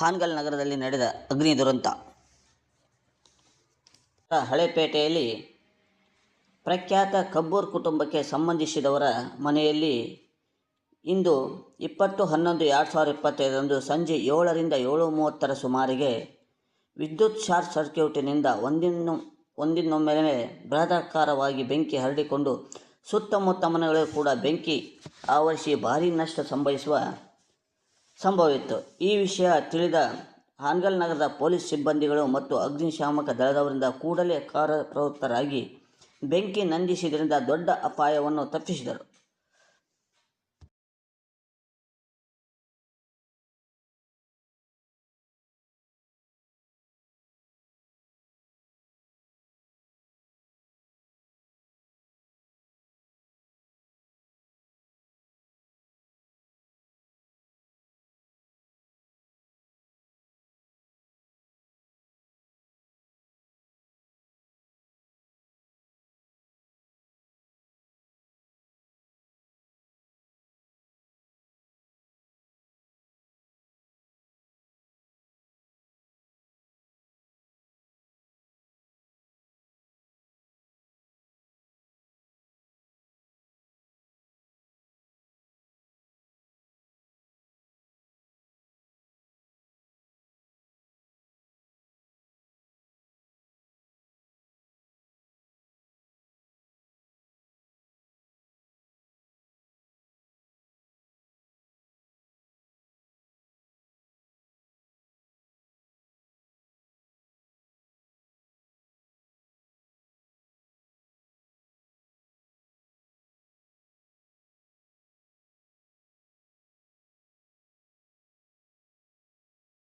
ಹಾನಗಲ್ ನಗರದಲ್ಲಿ ನಡೆದ ಅಗ್ನಿ ದುರಂತ. ಹಳೆಪೇಟೆಯಲ್ಲಿ ಪ್ರಖ್ಯಾತ ಕಬ್ಬೂರ್ ಕುಟುಂಬಕ್ಕೆ ಸಂಬಂಧಿಸಿದವರ ಮನೆಯಲ್ಲಿ ಇಂದು ಇಪ್ಪತ್ತು ಹನ್ನೊಂದು ಎರಡು ಸಾವಿರದ ಇಪ್ಪತ್ತೈದರಂದು ಸಂಜೆ ಏಳರಿಂದ ಏಳು ಮೂವತ್ತರ ಸುಮಾರಿಗೆ ವಿದ್ಯುತ್ ಶಾರ್ಟ್ ಸರ್ಕ್ಯೂಟಿನಿಂದ ಒಂದಿನ ಒಂದಿನೊಮ್ಮೆಲೆ ಬೃಹದಾಕಾರವಾಗಿ ಬೆಂಕಿ ಹರಡಿಕೊಂಡು ಸುತ್ತಮುತ್ತ ಮನೆಗಳು ಕೂಡ ಬೆಂಕಿ ಆವರಿಸಿ ಭಾರೀ ನಷ್ಟ ಸಂಭವಿಸುವ ಸಂಭವವಿತ್ತು ಈ ವಿಷಯ ತಿಳಿದ ಹಾನ್ಗಲ್ ನಗರದ ಪೊಲೀಸ್ ಸಿಬ್ಬಂದಿಗಳು ಮತ್ತು ಅಗ್ನಿಶಾಮಕ ದಳದವರಿಂದ ಕೂಡಲೇ ಕಾರ್ಯಪ್ರವೃತ್ತರಾಗಿ ಬೆಂಕಿ ನಂದಿಸಿದ್ದರಿಂದ ದೊಡ್ಡ ಅಪಾಯವನ್ನು ತಪ್ಪಿಸಿದರು.